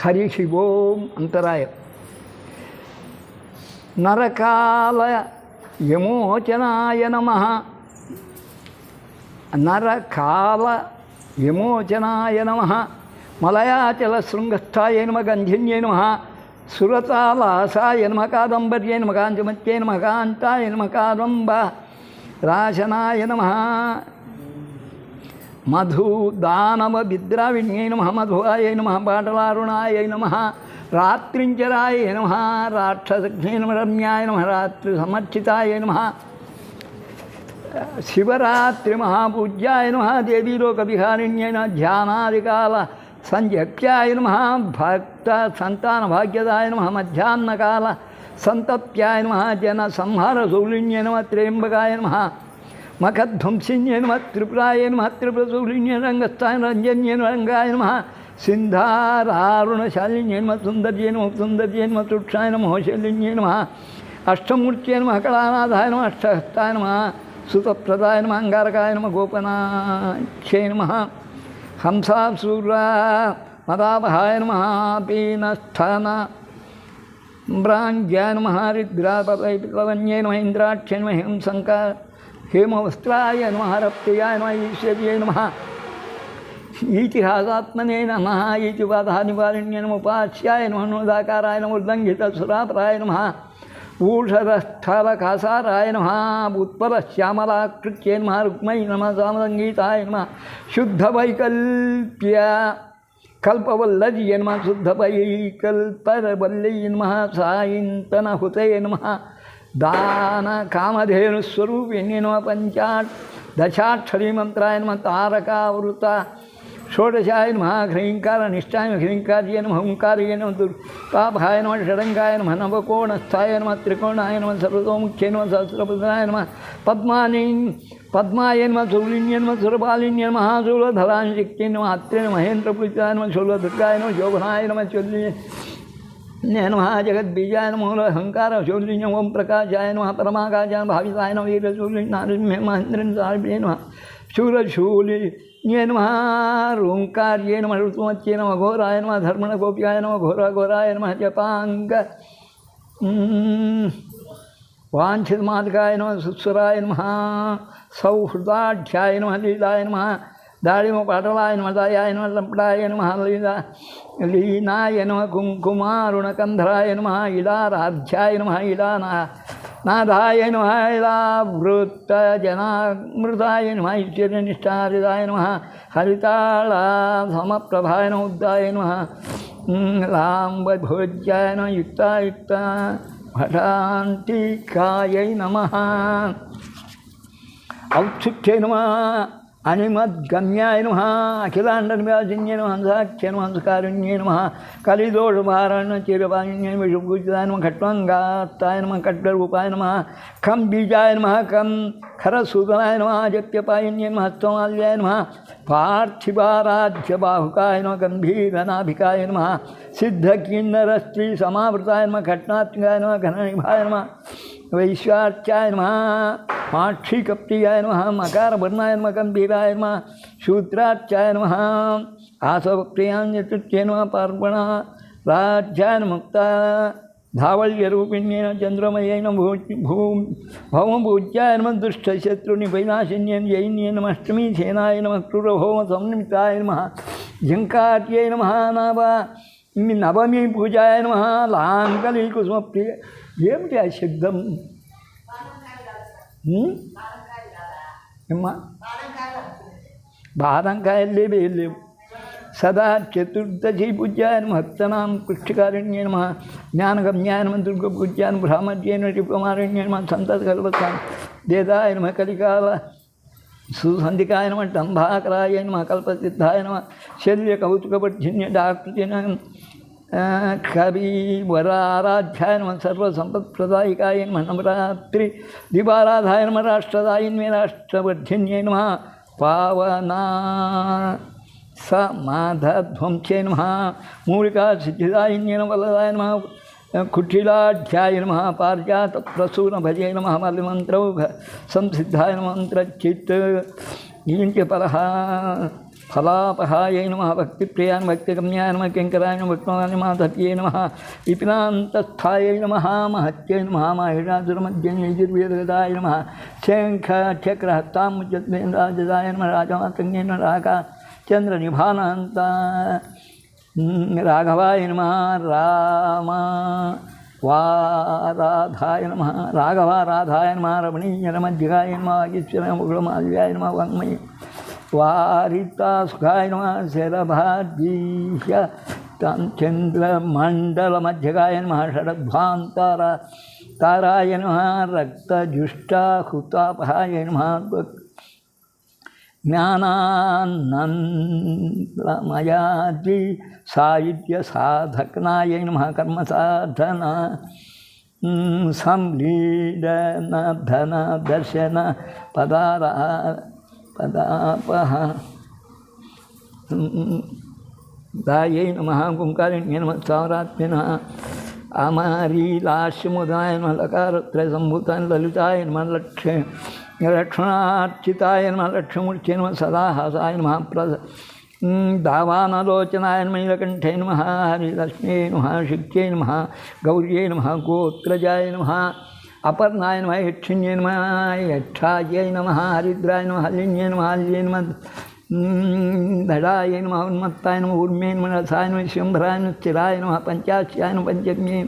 హరి శివోం అంతరాయం. నరకాల యమోచనాయ నమ. నరకాల యమోచనాయ నమ. మలయాచల శృంగస్థాయ నమ గంధిన్యై నమ. సురతాలాసాయ నమ కాదంబర్యై నమ కాంచమత్యై నమ కాంతాయ నమ కాదంబ. రాశనాయ నమ. మధుదానవ విద్రావిణ్యై నమ మధువాయ నమ పాటలారుణాయ నమ రాత్రించరాయ నమ రాక్షసఘ్నే నమ రమ్యాయ నమ రాత్రి సమర్చితాయ నమ శివరాత్రి మహాపూజ్యాయ నమ దేవీలోక విహారిణ్యైన ధ్యానాదికాల సంజప్యాయ నమ భక్త సంతాన భాగ్యదాయ నమ మధ్యాహ్నకాల సంతప్యాయ నమ జన సంహార సౌలిన్య నమ త్ర్యంబకాయ నమ मखध्वंसिन्ये नम त्रिपुराय नम त्रिपुरसूरिण्य रंगस्थाय रंजन्ये रंगाय नम सिंधारारुणशालिन्ये नम सुंदर्य नम सुंदर्ये नम सुक्षाय नम होशलिन्ये नम अष्टमूर्त्ये नम कलानाथाय नम अष्टहस्ताय नम, सुतप्रदाय नम, अंगारकाय नम, गोपनाख्ये नम हंसा सूर्या मदापहाय नम, पीनस्थान ब्राञ्ज्ञानमहारिद्रापवन्ये नम इन्द्राक्ष्य नम हेमवस्त्राय नम रप्तयाय नम, ईश्वरीय नम। ईतिहासात्मने नमः, ईतिवादानिवारिण्य नमुपास्याय नम नोदाकाराय नमुल्लङ्घितसुरापराय नमः। ऊषधस्थलखासाराय नम उत्पलश्यामलाकृत्ये नम, रुक्मयी नम शुद्ध नमः, शुद्धवैकल्प्य कल्पवल्लज्य नमः नम नमः हुतय नम। శుద్ధవైకల్పరవల్లై నమ సాయింతనహుతయ నమ దాన కామధేనుస్వరూపిణ్య నమ పంచా దశాక్షరీ మంత్రాయ నమ తారకావృత షోడశాయ నమ హ్రీంకార నిష్టాయ నమ హ్రీంకార్య నమ ఓంకార్య నమ దుర్పాభాయ నమ షడంగాయ నమ నవకోణస్థాయ నమ త్రికోణాయ నమ సర్వతోముఖ్య నమ సహస్రపదాయ నమ పద్మాని పద్మాయ నమ సౌలిన్య నమ సురపాలిన్య నమ శూలధరాయ శక్తి నమ అత్రి మహేంద్రపురితాయ నమ శూలదుర్గాయ నమ శోభనాయ नैन जगद्बीजाय मूल अहंकार शूलिन ओम प्रकाशाय नम परमाकाशाय भाविताय नम वीर शूलिन नारिम्य महेंद्रन सारिभ्य नम शूलशूलि ये नम ओंकार्ये नम नम घोराय नम धर्मण गोप्याय नम घोरा घोराय नम जपांग वांछित मातकाय नम सुसुराय नम सौहृदाढ्याय नम लीलाय नम। దాడిమ పటలాయ నమ దాయాయ నమ లంపడాయ నమ లీలా లీనాయ నమ కుంకుమారుణకంధరాయ నమ ఇలారాధ్యాయ నమ ఇలా నాదాయ నమ ఇలావృత్త జనామృతాయ నమ ఈశ్వర్యనిష్టారిదాయ నమ హరితాళ సమప్రభాయ నమ ఉద్దాయ నమ లాంబభోజ్యాయ నమ యుక్తాయుక్త భటాంటికాయై నమ ఔత్సుఖ్యై నమ अनिमद्गम्याय नमः अखिलाण्डन्व्याजिन्य नमः हंसाख्य नमः हंसकारुण्ये नमः कलिदोषभारण्यचिरवायुन्ये विषुभूषिताय नमः खट्वाङ्गात्ताय नमः खट्वरूपाय नमः खं बीजाय नमः खं खरसूदनाय नमः जप्यपायुन्ये नमः हस्तमाल्याय नमः पार्थिवाराध्य बाहुकाय नमः गम्भीरनाभिकाय नमः सिद्धकिन्नरस्त्री समावृताय नमः घटनात्मकाय नमः घननिभाय नमः वैश्वाचाय नम। माक्षिकप्रियाय नम मकार वर्णाय नम गंभीराय नम शूद्राचाय नम। आसवप्रियांजतुत्य नम, पार्वण। राज्याय मुक्ता धावल्यरूपिण्येन चन्द्रमयेन भू भूम् भौमपूज्याय नमः दुष्टशत्रुनिभैनाशिन्येन जैन्ये नमष्टमी सेनाय नमः क्रूरभौमसंनिमिताय नमः। झङ्कार्यै नमः, नाभ। नवमी पूजाय नमः लाङ्कलिकुसुमप्रिय పూజాయ నమ లాంకలి కుసుమప్రియ ఏమిటి ఆ శబ్దం ఉం? ఏమ్మా బాదంకాయలు లేవు ఏం లేవు సదా చతుర్దశి పూజ్యాయ నమ భక్తనాం పుష్టికారణ్య నమ జ్ఞానగమ్యాయ నమ దుర్గ పూజ్యాయ నమ బ్రాహ్మణ్యేన టిపమారణ్య నమ సంతత కల్పతాం దేదాయ నమ కలికాల సుసంధికాయ నమ డంభాకరాయ నమ కల్పసిద్ధాయ నమ శల్య కౌతుకపర్జన్య డాకృతిన கபீவராராధ్యాயனம் சர்வசம்பத்பிரதாயிகாய நமராத்திரி தீபாராதாய நம ராஷ்டிரதாய ராஷ்டிரவர்ஜின்யே நம. பாவனா ச மாதத்வம்சே நம. மூலிகா சித்திதாயின்யன வல்லதாய நம. कुटिलाध्याय नम पारिजात प्रसून भजे नम मलिमंत्रौ संसिद्धाय मंत्रचित సంసిద్ధాయ నమ మంత్రచిత్ ఇంటి భక్తిప్రియాన్ భక్తిగమ్యాయ నమ కింకరాయ నమ విష్ణువాయ నమ ధత్యే నమ విపినాంతస్థాయ నమ మహత్యై నమ మహిళాసురమధ్యైర్వేదాయ నమ శంఖ నమ రాజమాతంగే నమ చంద్ర చంద్రనిభానాంత రాఘవాయ నమ రామ వారాధాయ నమ రాఘవారాధాయ నమ రమణీయ నమ జిగాయ నమ వాగీశ్వర ముగుళమాల్యాయ నమ వాంగ్మయ వారితాసుఖాయ నమ శరభాజీహ నమ షడద్భాంతార తారాయ నమ రక్తజుష్టాహుతాపహాయ నమ జ్ఞానానందమయాది సాయుధ్య సాధకనాయ నమ కర్మ సాధన సంలీడన ధన దర్శన పదార पदापः। नम नमः कुङ्कारिण्य नमः। सौरात्म्यनः अमारीलाश्यमुदाय नमः लकारत्रयसम्भूताय ललिताय नमः लक्ष्य रक्षणार्चिताय नमः नम सदा सदाहासाय नम, प्रद दावानलोचनाय नीलकंठे नम, हरिलक्ष्म्यै नम शिक्यै नम, गौर्यै नम, गोत्रजाय नम। ಅಪರ್ಣಾಯ ನಮಃ ಯಕ್ಷಿಣ್ಯ ನಮಃ ಯಕ್ಷಾಯ ನಮಃ ಹರಿದ್ರಾಯ ನಮಃ ಹಲಿಣ್ಯ ನಮಃ ಹಲ್ಯೇ ನಮಃ ಧಡಾಯ ನಮಃ ಉನ್ಮತ್ತಾಯ ನಮಃ ಉರ್ಮೇ ನಮಃ ರಸಾಯ ನಮಃ ಶಂಭರಾಯ ನಮಃ ಸ್ಥಿರಾಯ ನಮಃ ಪಂಚಾಶ್ಯಾಯ ನಮಃ ಪಂಚಮ್ಯೇ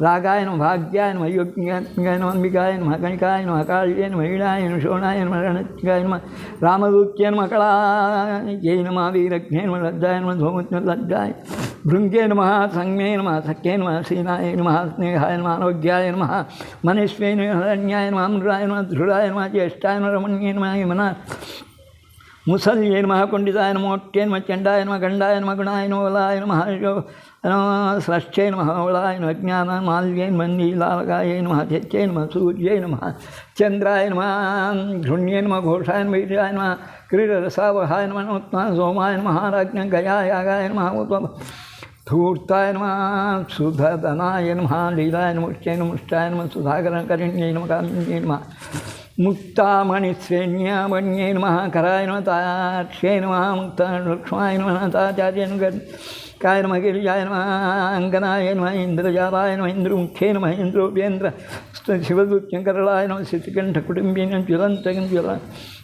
ರಾಗಾಯ ನಮಃ ಭಾಗ್ಯಾಯ ನಮಃ ಯೋಗ್ಯಾತ್ಮಗಾಯ ನಮಃ ಅಂಬಿಕಾಯ ನಮಃ ಕಣಿಕಾಯ ನಮಃ ಕಾಳ್ಯೇ ನಮಃ ವೀಣಾಯ ನಮಃ ಶೋಣಾಯ ನಮಃ ರಣತ್ಯಗಾಯ ನಮಃ ರಾಮದೂತ್ಯ ನಮಃ ಕಳಾಯ ನಮಃ ವೀರಜ್ಞೆ ನಮಃ ಲಜ್ಜಾಯ ನಮಃ ಧೋಮತ್ಯ ಲಜ್ಜಾಯ भृंगे नम संगे नम, सख्य नम सीनाय नम, स्नेहाय नम, आरोग्याय नम मनीष्वे नन्याय नम अमृराय नम, धृढ़ाय नम, ज्येष्ठाय नम, रमण्ये नम मना मुसल्ये नम कुंडिताय नम, ओट्ये नम चंडाय नम गंडाय नम, गुणाय नम, वलाय नम श्लश्चै नम वलाय नम ज्ञानमाल्यै नम नीलालकाय नम चच्चै नम, सूर्य नम चंद्राय नम घृण्ये नम, घोषाय नम वीराय नम, क्रीडरसावहाय नम नोत्मा सोमाय नम हाराज्ञ गयाय आगाय नम ధూర్తాయ నమ సుధధనాయ నమ లీలాయ నమ ఉచ్చాయ నమ ఉష్టాయ నమ సుధాకరణ నమ కామిన్యై నమ. ముక్తామణిశ్రేణ్యామణ్యై నమ కరాయ నమ తాక్షే నమ ముక్త లక్ష్మాయ నమ తాచార్య కాయ నమ గిరిజాయ నమ అంగనాయ నమ ఇంద్రజాలాయ నమ ఇంద్రముఖ్యే నమ ఇంద్రోపేంద్ర శివదూత్యంకరళాయ నమ శితికంఠ కుటుంబీనం జ్వలంతకం జ్వల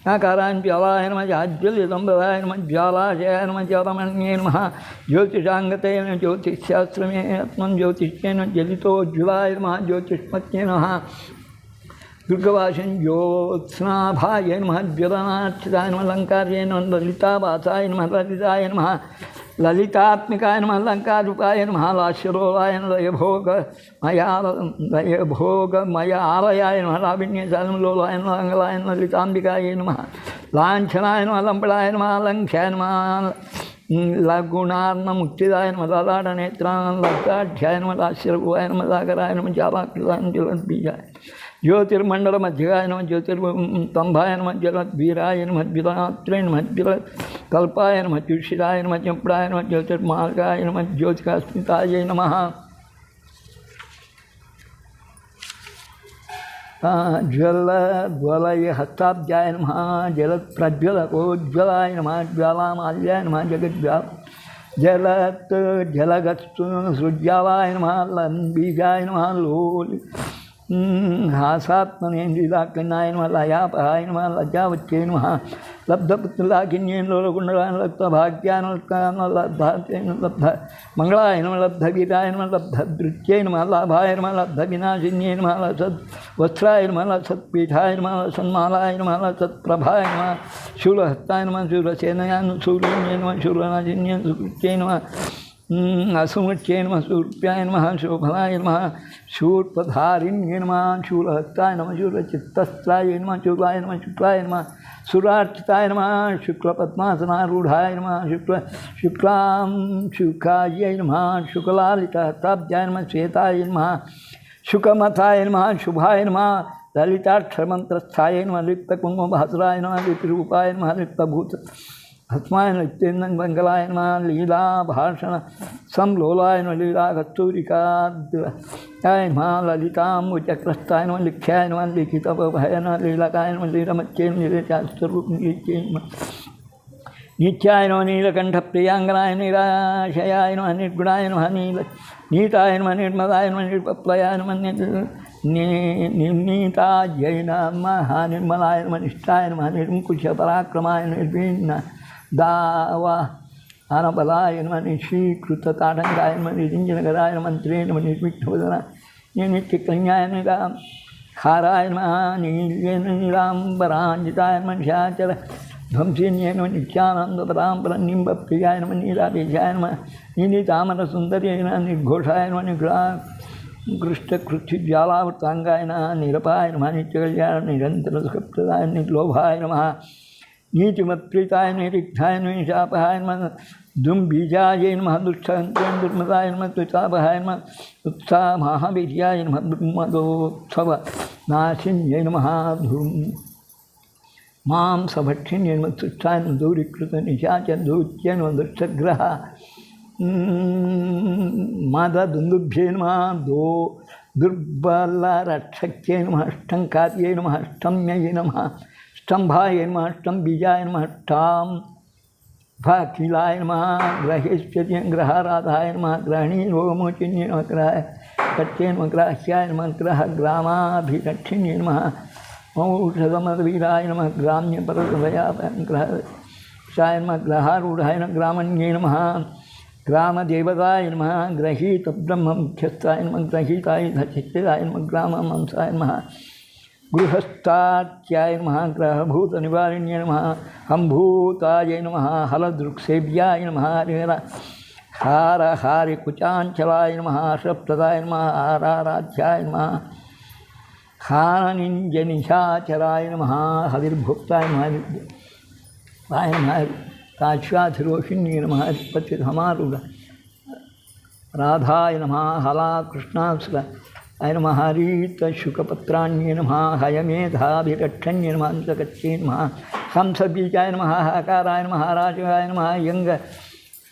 ఆకారాన్ జ్వాలాయ నమ జాజ్వల్యదంబరాయ నమ జ్వాలాశయ నమ జ్వలమణ్యే నమ జ్యోతిషాంగతే నమ జ్యోతిశాస్త్రమే ఆత్మం జ్యోతిష్యేన జ్వలితోజ్వలాయ నమ జ్యోతిష్మత్యే నమ दुर्गवासिन्योत्स्नाभाय नम ज्वलनार्चिताय नम लङ्कार्याय नम, ललितावासाय नम, ललिताय नमः, ललितात्मिकाय नमः, लङ्कारूपाय नमः लाश्यरोलाय लयभोग मया लयभोग मया आलयाय नमः लाभिण्यशालं लोलाय लंगलाय लङ्गलाय ललिताम्बिकाय नमः, लाञ्छनाय नमः लम्बडाय नमः, लङ्घ्याय नमः लगुणार्न मुक्तिदाय नम, ललाटनेत्राण लब्धाढ्याय नम लाश्यरघुवाय नम लागराय नम जालाकृताय ज्वलन बीजाय ज्योतिर्मंडल मध्यगाय नम ज्योतिर्तंभाय नम जगद्वीराय नम विरात्रे नम कल्पाय नम ज्योषिराय नम चंपड़ाय नम ज्योतिर्मार्गाय नम ज्योतिकास्मिताय नम। ज्वल ज्वलय हस्ताब्जाय नम जल प्रज्वलकोज्वलाय नम, ज्वालामाल्याय नम जगज्वा जलत् जलगस्तु सृज्ज्वालाय नम लंबीजाय नम, लोल हासात्मनेन्द्रिलाकनायन्मला या पहायन्मा लज्जावच्चेन्महा लब्धपुत्रलाकिन्येन्लोलगुणरानलब्धभाग्यानलब्धातेनलब्ध मङ्गलायनमलब्धवीरायनमलब्धदृत्यैनमलाभायनमलब्धविनाशिन्येन्मला सत् वस्त्रायनमला सत्पीठायनमा सन्मालायनमला सत्प्रभायनमा शूलहस्तायनमा शूलसेनयान् शूलिन्येन्म शूलनाजिन्यन् सुकृत्यैनमा हम्म, असुमुच्चये नम सूर्याय नम, शोभलाय नम, शूर्पधारिण्ये नम, शूलहस्ताय नम, शूलचित्तस्थाय नम शूलाय नम, शुक्लाय नम, सुरार्चिताय नम, शुक्लपद्मासनारूढ़ाय नम, शुक्ल, शुक्ला शुकाय नम शुक्लालिताब्जाय नम, श्वेताय नम शुकमताय नम, शुभाय नमः ललिताक्षरमंत्रस्थाय लिप्तकुंभ भद्राय नम लिप्तरूपाय नम, लिप्तभूत నమ శూలాయ నమ శుక్లాయ నమ సురార్చితాయ నమ శుక్లపద్మాసనారూఢాయ నమ శుక్ల శుక్లాం శుకాయ నమ శుక్లాలితాబ్జాయ నమ శ్వేతాయ నమ శుకమథాయ నమ శుభాయ నమ లలితాక్షరమంత్రస్థాయ నమ లిప్తకుంభభాసురాయ నమ లిపిరూపాయ నమ లిప్తభూత భస్మాయ నిత్యేందం మంగళాయ నమ లీలా భాషణ సంలోలాయ నమ లీలా కస్తూరికాయ నమ లలితాంబుచక్రస్థాయ నమ లిఖ్యాయ నమ లిఖితభయ నమ లీలకాయ నమ లీలమత్యే లీలశాస్త్రరూపం లీచ్యే నమ నిత్యాయ నమ నీలకంఠ ప్రియాంగనాయ నిరాశయాయ నమ నిర్గుణాయ నమ నీల నీతాయ నమ నిర్మదాయ నమ నిర్పప్లయాయ నమ నిర్నీతాజయ నమ నిర్మలాయ నమ నిష్టాయ నమ నిర్ముకుశ పరాక్రమాయ నిర్భిన్న దావా ఆనబలాయనమని శ్రీకృత తాటంకాయనమని రింజనగరాయనమంత్రేణమని నిర్మిక్షవదన నిర్మిత్య కన్యాయనగా హారాయనమానీలాంబరాంజితాయనమని శాచర ధ్వంసేన్యనమ నిత్యానందపరాంబర నింబ ప్రియాయనమ నీలాభిజాయనమ నీలితామర సుందరేన నిర్ఘోషాయనమ నిగ్రా కృష్ణకృత్యుజ్వాలావృతాంగాయన నిరపాయనమ నిత్యకళ్యాణ నిరంతర సుఖప్రదాయ నిర్లోభాయ నమ नीलितामरसुन्दर्यै नमः निर्घोषाय नमः। निग्रा कृष्टकृत्युज्वालावृताङ्गाय नमः निरपाय नमः निर्लोभाय नमः नीतिमत्प्रीताय निरिग्धाय निशापहाय नमः, ब्रह्मदोत्सव नाशिन्यै नमः, धूम्। माँ नमः, तुष्टाय नमः दूरीकृतनिशाच दूत्यै नमः, दुष्टग्रह। मददुन्दुभ्ये नमः, दो दुर्बलरक्षक्यै नमः अष्टङ्कार्यै नमः अष्टम्यै नमः। स्तम्भाय नमः अष्टम्बीजाय नमः अष्टां भाकिलाय नमः ग्रहेश्वति ग्रहाराधाय नमः ग्रहणी रोगमोचिन्ये नमः, ग्रहाय कट्ये नमः, ग्राह्याय नमः, ग्रह ग्रामाभिरक्षिण्ये नमः औषधमवीराय नमः ग्राम्यपरदयाग्रहाय नमः, ग्रहारूढाय नमः, ग्रामण्ये नमः, ग्रामदेवताय नमः, ग्रहीतब्रह्ममुख्यस्थाय नमः, ग्रहीताय धचित्ताय नमः, ग्राममंसाय नमः गृहस्थात्याय नमः, ग्रहभूतनिवारिण्ये नमः, हम्भूताय नमः, हलदृक्सेव्याय नमः हार हारि कुचाञ्चलाय नमः सप्तदाय नमः हाराराध्याय नमः हानिञ्जनिशाचराय नमः हविर्भुक्ताय नमः वाय नमः काश्याधिरोषिण्ये नमः हरिपतिधमारूढ राधाय नमः हला कृष्णासुर अय नमः हयमेधाभिरक्षण्ये नमः अन्तकच्चे नमः हंसबीजाय नमः हाकाराय नमः राजगाय नमः यङ्ग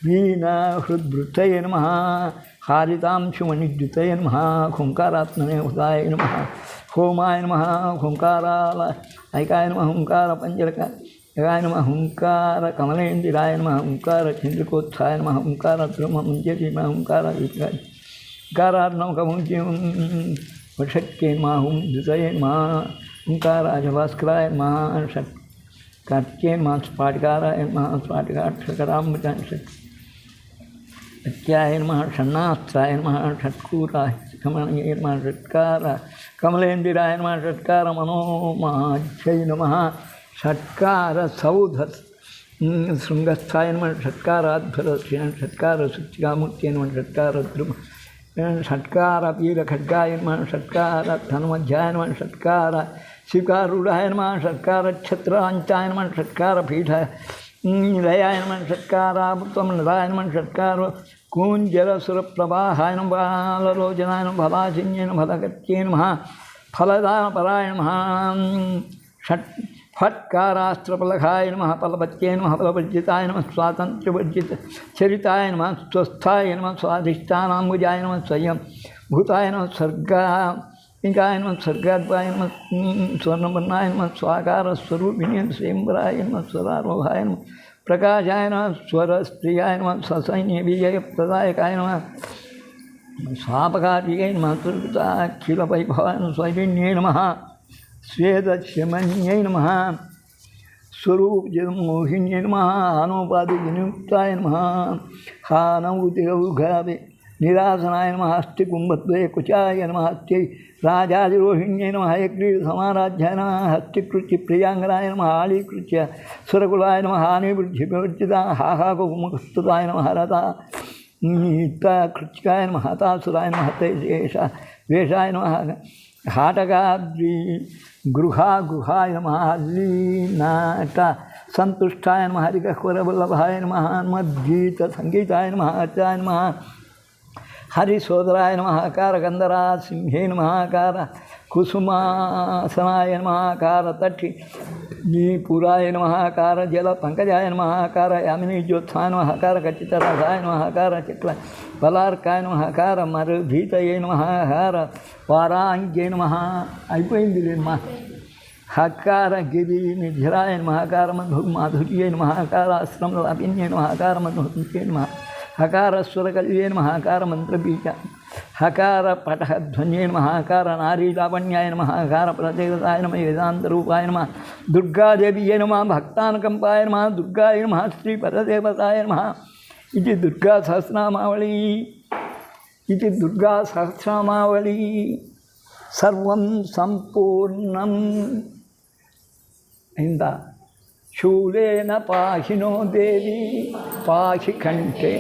वीणहृद्वृत्तये नमः हारितांशुमणिद्युतये नमः हुङ्कारात्मने हुदाय नमः होमाय नमः हुङ्काराल ऐकाय नमः हुङ्कारपञ्जरक यगाय नमः हुङ्कारकमलेन्द्राय नमः हुङ्कारचन्द्रिकोत्थाय नमः हुङ्कारब्रह्ममुञ्जति नमः हुङ्कार हुङ्कारार्णवकमुञ्ज्यं वषट्ये नमः हुं द्वितये नमः हुङ्काराजभास्कराय नमः षट् कार्त्ये नमः स्फाटिकाराय नमः स्फाटिकाक्षकरामृताय षट् सत्याय नमः षण्णास्त्राय नमः षट्कूराय कमलये नमः षट्कार कमलेन्द्राय नमः षट्कार मनोमाज्यै नमः षट्कारसौध शृङ्गस्थाय नमः षट्काराध्वरस्य षट्कारसुचिकामूर्त्यै नमः षट्कारद्रुम षट्कारवीरखड्गाय नमः षट्कारधनुमध्याय नमः षट्कार शिवकारूढाय नमः षट्कारच्छत्राञ्चाय नमः षट्कारपीठ निलयाय नमः षट्कारामृतं नदाय नमः षट्कार कूञ्जरसुरप्रवाहाय नमः बालरोचनाय नमः फलासिन्ये नमः फलगत्ये नमः फलदानपराय नमः षट् फट्कारास्त्रफलकाय नमः फलपत्ये नमः फलवर्जिताय नमः स्वातन्त्र्यवर्जित चरिताय नमः, स्वस्थाय नमः स्वाधिष्ठानाम्बुजाय नमः, स्वयं भूताय नमः, स्वर्गा पिङ्काय नमः, स्वर्गाद्वाय नमः स्वर्णवर्णाय नमः, स्वाकारस्वरूपिणे स्वयंवराय नमः, स्वरारोहाय नमः, प्रकाशाय नमः, स्वरस्त्रियाय नमः स्वसैन्यविजयप्रदायकाय नमः स्वापकार्यै नमः दुर्गताखिलवैभवाय नमः स्वैरिण्यै नमः। स्वेदशमन्यै नमः। स्वरूपजगन्मोहिन्यै नमः। हानोपाधिजनियुक्ताय नमः हानौतिगौघावे निरासनाय नमः। हस्तिकुम्भद्वये कुचाय नमः। हस्त्यै राजादिरोहिण्यै नमः। हयग्रीवसमाराध्याय नमः। हस्तिकृत्य प्रियाङ्गनाय नमः। आलीकृत्य सुरकुलाय नमः। हानिवृद्धिप्रवर्जिता हाहाकुमुखस्तुताय नमः। हरता नीताकृत्याय नमः। हतासुराय नमः। हतैशेष वेषाय नमः। हाटकाद्रि ગૃહા ગૃહાય મહાલીનાટા સંતુષ્ટાય મહારિકવરવલ્લભાય મહાન મદ્ગીત સંગીતાય મહાચાય મહા अर्चाय नमः हरिसोदराय नमः कारगन्धरा सिंहे नमः कार कुसुमासनाय नमः कार तट्टि नीपुराय नमः कार जलपङ्कजाय नमः कार यामिनी ज्योत्साय नमः कार कचितरसाय नमः कार चित्र బలార్కాయ నమ హకార మరుభీతయే నమ హర వారాంగ్యే నమ అయిపోయింది మా హకార గిరి నిర్జరాయ మహాకార మధు మాధుర్యేణ మహాకారాశ్రమ లాపిన్యేన మహాకార మధుర్యేణ మహా హకార స్వరకల్యేన మహాకార మంత్రబీజ హకార పటహ పటధ్వన్యేన మహాకార నారీ లావణ్యాయ మహాకార ప్రదేవతాయ నమ వేదాంతరూపాయ నమ దుర్గాదేవ్యే నమ భక్తానుకంపాయ నమ దుర్గాయ నమ శ్రీ పరదేవతాయ నమ. ఇది దుర్గా సహస్రనామావళి. ఇది దుర్గా సహస్రనామావళి. సర్వం సంపూర్ణం. అయిందా? శూలేన పాహినో దేవి పాహి కంఠే.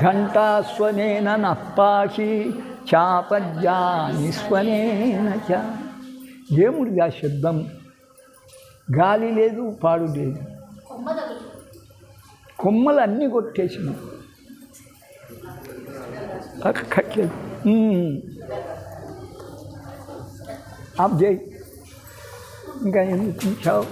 ఘంటాస్వనేన నపాహి చాపద్యాని స్వనేన చ. ఏముడిది ఆ శబ్దం గాలి లేదు పాడు లేదు. కొమ్మలు అన్నీ కొట్టేసిన కట్లేదు ఆప్ చేయి 应该也是金条